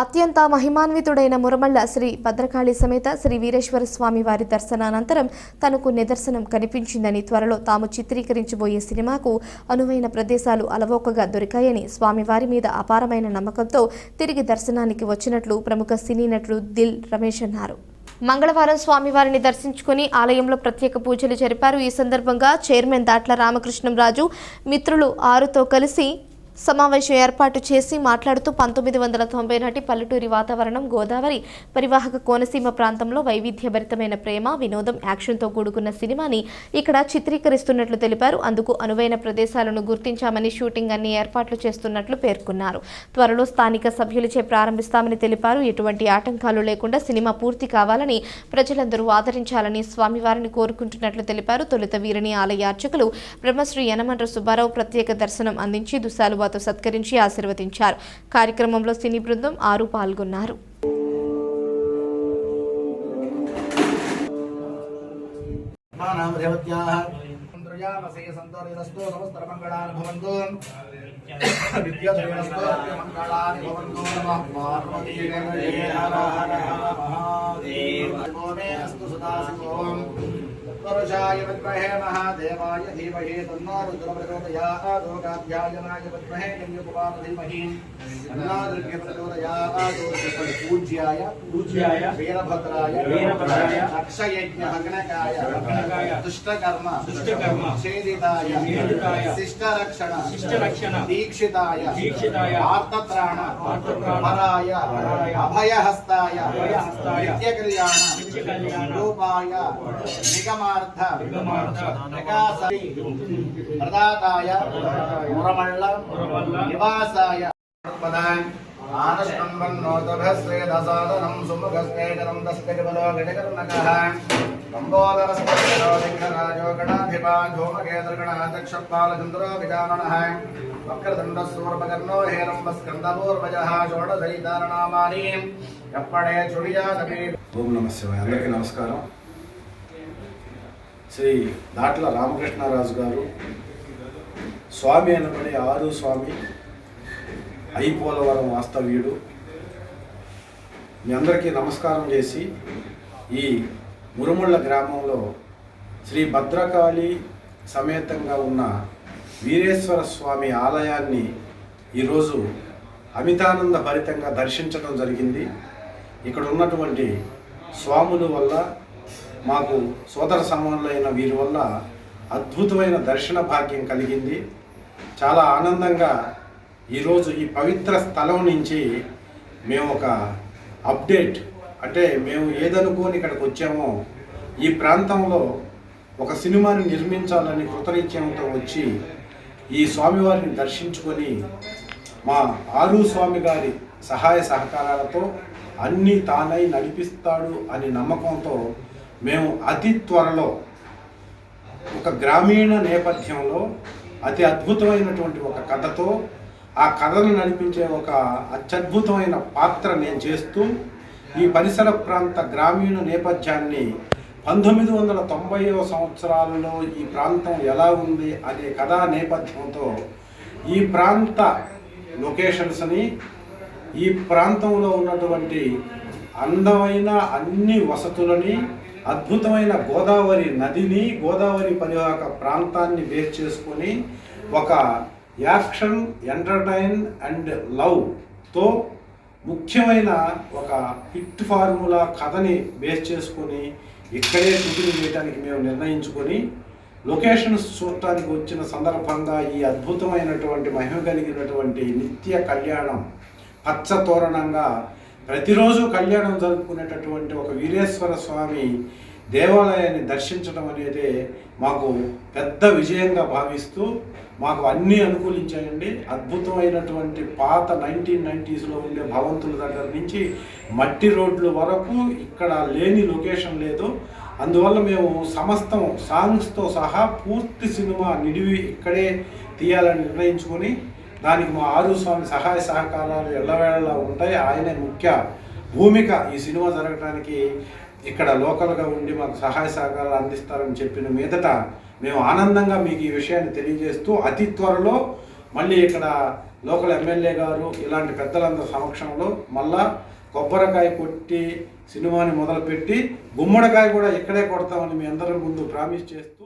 అత్యంత మహిమాన్వితుడైన మురమళ్ళ శ్రీ భద్రకాళి సమేత శ్రీ వీరేశ్వర స్వామి వారి దర్శనానంతరం తనకు నిదర్శనం కనిపించిందని త్వరలో తాము చిత్రీకరించబోయే సినిమాకు అనువైన ప్రదేశాలు అలవోకగా దొరికాయని స్వామివారి మీద అపారమైన నమ్మకంతో తిరిగి దర్శనానికి వచ్చినట్లు ప్రముఖ సినీ నటుడు దిల్ రమేష్ అన్నారు. మంగళవారం స్వామివారిని దర్శించుకుని ఆలయంలో ప్రత్యేక పూజలు జరిపారు. ఈ సందర్భంగా చైర్మన్ దాట్ల రామకృష్ణంరాజు మిత్రులు ఆరుతో కలిసి సమావేశం ఏర్పాటు చేసి మాట్లాడుతూ పంతొమ్మిది వందల తొంభై నాటి పల్లెటూరి వాతావరణం గోదావరి పరివాహక కోనసీమ ప్రాంతంలో వైవిధ్యభరితమైన ప్రేమ వినోదం యాక్షన్తో కూడుకున్న సినిమాని ఇక్కడ చిత్రీకరిస్తున్నట్లు తెలిపారు. అందుకు అనువైన ప్రదేశాలను గుర్తించామని షూటింగ్ అన్ని ఏర్పాట్లు చేస్తున్నట్లు పేర్కొన్నారు. త్వరలో స్థానిక సభ్యులచే ప్రారంభిస్తామని తెలిపారు. ఎటువంటి ఆటంకాలు లేకుండా సినిమా పూర్తి కావాలని ప్రజలందరూ ఆదరించాలని స్వామివారిని కోరుకుంటున్నట్లు తెలిపారు. తొలుత వీరిని ఆలయ అర్చకులు బ్రహ్మశ్రీ యనమండ్ర సుబ్బారావు ప్రత్యేక దర్శనం అందించి శాలువాతో సత్కరించి ఆశీర్వదించారు. కార్యక్రమంలో సినీ బృందం ఆరు పాల్గొన్నారు. విద్యా तत्पुरुषाय विद्महे महादेवाय धीमहि तन्नो रुद्रप्रचोदयात् लोकाध्यायनाय विद्महे यज्ञकुमार धीमहि तन्नो दुर्गे प्रचोदयात् पूज्याय पूज्याय वीरभद्राय वीरभद्राय अक्षयज्ञ भग्नकाय भग्नकाय दुष्टकर्म दुष्टकर्म छेदिताय छेदिताय शिष्टरक्षण शिष्टरक्षण दीक्षिताय दीक्षिताय आर्तत्राण पराय अभयहस्ताय अभयहस्ताय नित्यकल्याण नित्यकल्याण रूपाय निगमार्थ निगमार्थ प्रकाशि प्रदाताय मुरमल्ल मुरमल्ल निवासाय पदान् आनष्टम्बन्नोतभस्वेदसादनं सुमुखस्तेजनं तस्तिर्बलो गजकर्णकः लम्बोदरस्पतिराजो गणाधिपान् धूमकेतुर्गणाध्यक्षपालचन्द्रो विजाननः वक्रदण्डस्सूर्पकर्णो हेरम्बस्कन्दपूर्वजः षोडशैतारनामानि यप्पडे चुडियादपि ఓం నమ శివాయ అందరికీ నమస్కారం శ్రీ దాట్ల రామకృష్ణరాజు గారు స్వామి అనబడే ఆరు స్వామి ఐపోలవరం వాస్తవ్యుడు మీ అందరికీ నమస్కారం చేసి ఈ మురుముళ్ళ గ్రామంలో శ్రీ భద్రకాళి సమేతంగా ఉన్న వీరేశ్వర స్వామి ఆలయాన్ని ఈరోజు అమితానంద భరితంగా దర్శించడం జరిగింది. ఇక్కడ ఉన్నటువంటి స్వాముల వల్ల మాకు సోదర సమానులైన వీరి వల్ల అద్భుతమైన దర్శన భాగ్యం కలిగింది. చాలా ఆనందంగా ఈరోజు ఈ పవిత్ర స్థలం నుంచి మేము ఒక అప్డేట్ అంటే మేము ఏదనుకోని ఇక్కడికి వచ్చామో ఈ ప్రాంతంలో ఒక సినిమాని నిర్మించాలని కృతనిశ్చయంతో వచ్చి ఈ స్వామివారిని దర్శించుకొని మా ఆరు స్వామి గారి సహాయ సహకారాలతో అన్నీ తానై నడిపిస్తాడు అని నమ్మకంతో మేము అతి త్వరలో ఒక గ్రామీణ నేపథ్యంలో అతి అద్భుతమైనటువంటి ఒక కథతో ఆ కథను నడిపించే ఒక అత్యద్భుతమైన పాత్ర నేను చేస్తూ ఈ పరిసర ప్రాంత గ్రామీణ నేపథ్యాన్ని పంతొమ్మిది వందల తొంభైవ సంవత్సరాలలో ఈ ప్రాంతం ఎలా ఉంది అనే కథా నేపథ్యంతో ఈ ప్రాంత లొకేషన్స్ని ఈ ప్రాంతంలో ఉన్నటువంటి అందమైన అన్ని వసతులని అద్భుతమైన గోదావరి నదిని గోదావరి పరివాహక ప్రాంతాన్ని బేస్ చేసుకొని ఒక యాక్షన్ ఎంటర్టైన్ అండ్ లవ్తో ముఖ్యమైన ఒక హిట్ ఫార్ములా కథని బేస్ చేసుకొని ఇక్కడే షూటింగ్ చేయడానికి మేము నిర్ణయించుకొని లొకేషన్స్ చూడటానికి వచ్చిన సందర్భంగా ఈ అద్భుతమైనటువంటి మహిమ కలిగినటువంటి నిత్య కళ్యాణం పచ్చ తోరణంగా ప్రతిరోజు కళ్యాణం జరుపుకునేటటువంటి ఒక వీరేశ్వర స్వామి దేవాలయాన్ని దర్శించడం అనేది మాకు పెద్ద విజయంగా భావిస్తూ మాకు అన్నీ అనుకూలించాయండి. అద్భుతమైనటువంటి పాత నైన్టీన్ నైంటీస్లో ఉండే భవంతుల దగ్గర నుంచి మట్టి రోడ్లు వరకు ఇక్కడ లేని లొకేషన్ లేదు. అందువల్ల మేము సమస్తం సాంగ్స్తో సహా పూర్తి సినిమా నిడివి ఇక్కడే తీయాలని నిర్ణయించుకొని దానికి మా ఆరు స్వామి సహాయ సహకారాలు ఎల్లవేళలా ఉంటాయి. ఆయనే ముఖ్య భూమిక ఈ సినిమా జరగడానికి ఇక్కడ లోకల్గా ఉండి మాకు సహాయ సహకారాలు అందిస్తారని చెప్పిన మీదట మేము ఆనందంగా మీకు ఈ విషయాన్ని తెలియజేస్తూ అతి త్వరలో మళ్ళీ ఇక్కడ లోకల్ ఎమ్మెల్యే గారు ఇలాంటి పెద్దలందరి సమక్షంలో మళ్ళా కొబ్బరికాయ కొట్టి సినిమాని మొదలుపెట్టి గుమ్మడికాయ కూడా ఇక్కడే కొడతామని మీ అందరి ముందు ప్రామిస్ చేస్తూ